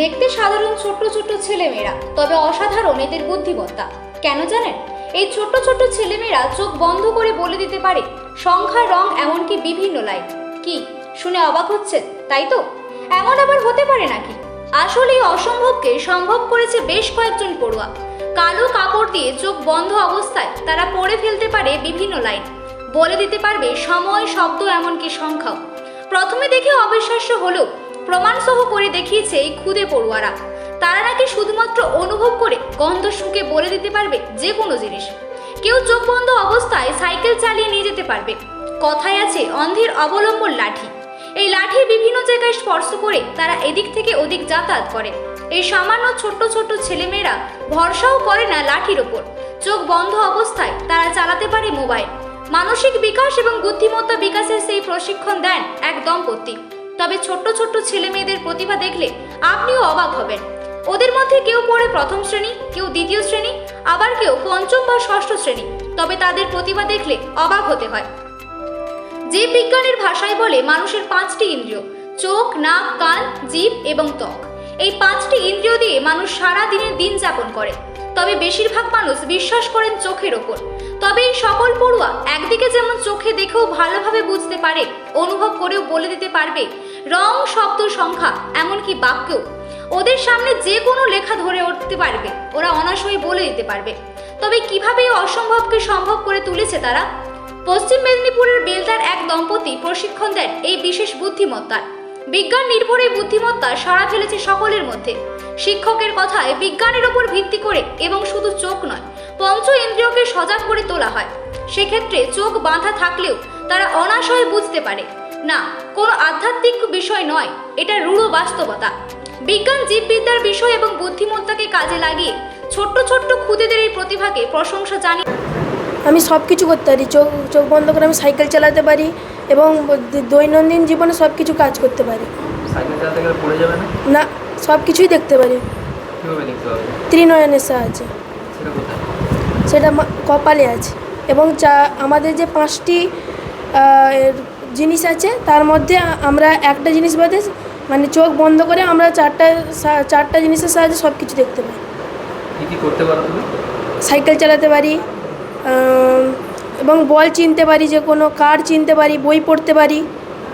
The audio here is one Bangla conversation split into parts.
দেখতে সাধারণ ছোট্ট ছোট্ট ছেলেমেয়েরা, তবে অসাধারণ এদের বুদ্ধিমত্তা। কেন জানেন? এই ছোট্ট ছোট্ট ছেলেমেয়েরা চোখ বন্ধ করে বলে দিতে পারে সংখ্যা রং এমনকি বিভিন্ন লাইন কি, শুনে অবাক হচ্ছে তাই তো? এমন আবার হতে পারে নাকি? আসলে অসম্ভবকে সম্ভব করেছে বেশ কয়েকজন পড়ুয়া। কালো কাপড় দিয়ে চোখ বন্ধ অবস্থায় তারা পড়ে ফেলতে পারে বিভিন্ন লাইন বলে দিতে পারবে সময়, শব্দ, এমনকি সংখ্যাও। প্রথমে দেখে অবিশ্বাস্য হলেও প্রমাণসহ করে দেখিয়েছে এই খুদে পড়ুয়ারা। তারা নাকি শুধুমাত্র অনুভব করে গন্ধ শুকে বলে দিতে পারবে যে কোনো জিনিস। কেউ চোখ বন্ধ অবস্থায় সাইকেল চালিয়ে নিয়ে যেতে পারবে। কথায় আছে অন্ধের অবলম্বন লাঠি। এই লাঠি বিভিন্ন জায়গায় স্পর্শ করে তারা এদিক থেকে ওদিক যাতায়াত করে। এই সামান্য ছোট্ট ছোট্ট ছেলেমেয়েরা ভরসাও করে না লাঠির ওপর। চোখ বন্ধ অবস্থায় তারা চালাতে পারে মোবাইল। মানসিক বিকাশ এবং বুদ্ধিমত্তা বিকাশের সেই প্রশিক্ষণ দেন এক দম্পতি। তবে ছোট্ট ছোট্ট ছেলে মেয়েদের প্রতিভা দেখলে আপনিও অবাক হবেন। ওদের মধ্যে কেউ পড়ে প্রথম শ্রেণি, কেউ দ্বিতীয় শ্রেণি, আবার কেউ পঞ্চম বা ষষ্ঠ শ্রেণি। তবে তাদের প্রতিভা দেখলে অবাক হতে হয়। জীব বিজ্ঞানের ভাষায় বলে মানুষের পাঁচটি ইন্দ্রিয়, চোখ, নাক, কান জীব এবং ত্বক। এই পাঁচটি ইন্দ্রিয় দিয়ে মানুষ সারা দিনের দিন যাপন করে। তবে বেশিরভাগ মানুষ বিশ্বাস করেন চোখের ওপর। তবে এই সকল পড়ুয়া একদিকে যেমন চোখে দেখেও ভালোভাবে বুঝতে পারে, অনুভব করেও বলে দিতে পারবে রং শব্দ সংখ্যা, এমনকি বাক্যও। ওদের সামনে যে কোনো লেখা ধরে উঠতে পারবে। ওরা অনাশয় বলে দিতে পারবে। তবে কীভাবে অসম্ভবকে সম্ভব করে তুলেছে তারা? পশ্চিম মেদিনীপুরের বেলদার এক দম্পতি প্রশিক্ষণ দেন এই বিশেষ বুদ্ধিমত্তার। বিজ্ঞান নির্ভর এই বুদ্ধিমত্তা সাড়া ফেলেছে সকলের মধ্যে। শিক্ষকের কথায় বিজ্ঞানের ওপর ভিত্তি করে এবং শুধু চোখ নয়, পঞ্চ ইন্দ্রিয়কে সজাগ করে তোলা হয়। সেক্ষেত্রে চোখ বাঁধা থাকলেও তারা অনাশয়ে বুঝতে পারে। না কোনো আধ্যাত্মিক বিষয় নয়। এটা রূঢ় বাস্তবতা। বিজ্ঞান জীববিদ্যার বিষয় এবং বুদ্ধিমত্তাকে কাজে লাগিয়ে ছোট্ট ছোট্ট খুদেদের এই প্রতিভাকে প্রশংসা জানিয়ে আমি সব কিছু করতে পারি। চোখ চোখ বন্ধ করে আমি সাইকেল চালাতে পারি এবং দৈনন্দিন জীবনে সব কিছু কাজ করতে পারি। সাইকেল চালাতে গেলে পড়ে যাবে না? না সব কিছুই দেখতে পারি ত্রিনয়নের সাহায্যে। সেটা কপালে আছে। এবং চা আমাদের যে পাঁচটি এর জিনিস আছে তার মধ্যে আমরা একটা জিনিস বাদে মানে চোখ বন্ধ করে আমরা চারটা চারটা জিনিসের সাহায্যে সব কিছু দেখতে পাই। কী কী করতে পারো তুমি? সাইকেল চালাতে পারি এবং বল চিনতে পারি যে কোনো কার চিনতে পারি বই পড়তে পারি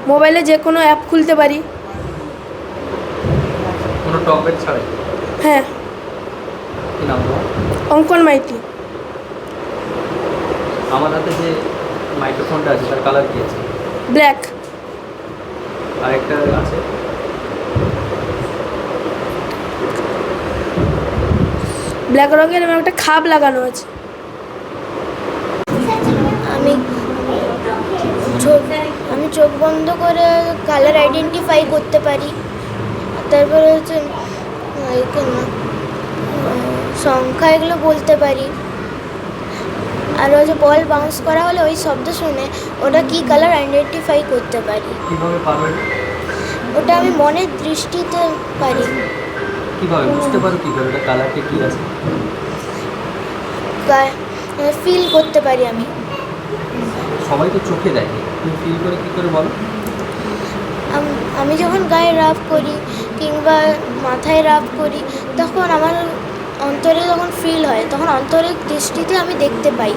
মোবাইলে যে কোনো অ্যাপ খুলতে পারি। হ্যাঁ। অঙ্কন মাইতি। আমার হাতে যে মাইক্রোফোনটা আছে তার কালার কী আছে? ব্ল্যাক। আছে। ব্ল্যাক রঙের এবং একটা খাপ লাগানো আছে। আমি চোখ আমি চোখ বন্ধ করে কালার আইডেন্টিফাই করতে পারি। তারপরে হচ্ছে সংখ্যা এগুলো বলতে পারি। আর ওই যে বল বাউন্স করা হলে ওই শব্দ শুনে ওটা কি কালার আইডেন্টিফাই করতে পারি? কীভাবে পারবে? ওটা আমি মনের দৃষ্টিতে পারি। কীভাবে? বুঝতে পারো কীভাবে? ওটা কালারটা কী আছে? ফিল করতে পারি আমি। সবাই তো চোখে দেখে। তুমি ফিল করে কী করে বলো? আমি যখন গায়ে রাব করি কিংবা মাথায় রাব করি তখন আমার অন্তরে যখন ফিল হয় তখন অন্তরের দৃষ্টিতে আমি দেখতে পাই।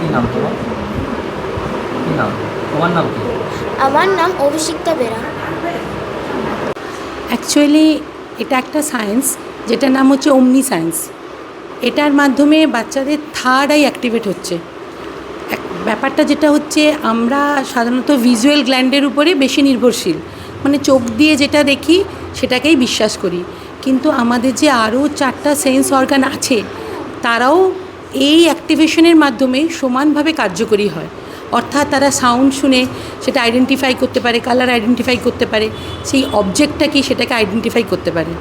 কী নাম তোমার? কী নাম? তোমার নাম কি? আমার নাম অভিষিক্তা বেরা। অ্যাকচুয়ালি এটা একটা সায়েন্স যেটার নাম হচ্ছে অমনি সায়েন্স এটার মাধ্যমে বাচ্চাদের থার্ড আই অ্যাক্টিভেট হচ্ছে। ব্যাপারটা যেটা হচ্ছে আমরা সাধারণত ভিজুয়াল গ্ল্যান্ডের উপরে বেশি নির্ভরশীল। মানে চোখ দিয়ে যেটা দেখি সেটাকেই বিশ্বাস করি। কিন্তু আমাদের যে আরও চারটা সেন্স অর্গান আছে তারাও এই অ্যাক্টিভেশনের মাধ্যমে সমানভাবে কার্যকরী হয়। অর্থাৎ তারা সাউন্ড শুনে সেটা আইডেন্টিফাই করতে পারে কালার আইডেন্টিফাই করতে পারে সেই অবজেক্টটা কি সেটাকে আইডেন্টিফাই করতে পারে।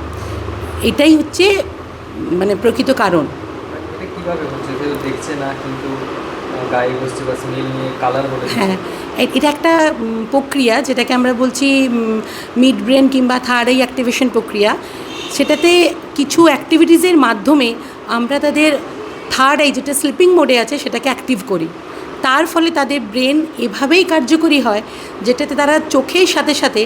এটাই হচ্ছে মানে প্রকৃত কারণ। হ্যাঁ এটা একটা প্রক্রিয়া যেটাকে আমরা বলছি মিড ব্রেন কিংবা থার্ড এই অ্যাক্টিভেশন প্রক্রিয়া। সেটাতে কিছু অ্যাক্টিভিটিসের মাধ্যমে আমরা তাদের থার্ড আই যেটা স্লিপিং মোডে আছে সেটাকে অ্যাক্টিভ করি। তার ফলে তাদের ব্রেন এভাবেই কার্যকরী হয় যেটাতে তারা চোখের সাথে সাথে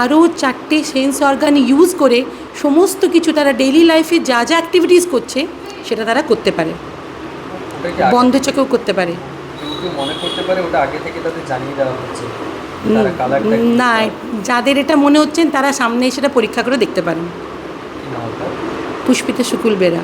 আরও চারটে সেন্স অর্গান ইউজ করে সমস্ত কিছু তারা ডেইলি লাইফে যা যা অ্যাক্টিভিটিস করছে সেটা তারা করতে পারে। বন্ধ চোখেও করতে পারে। না যাদের এটা মনে হচ্ছেন তারা সামনে সেটা পরীক্ষা করে দেখতে পারেন? পুষ্পিতা শুকুল বেরা।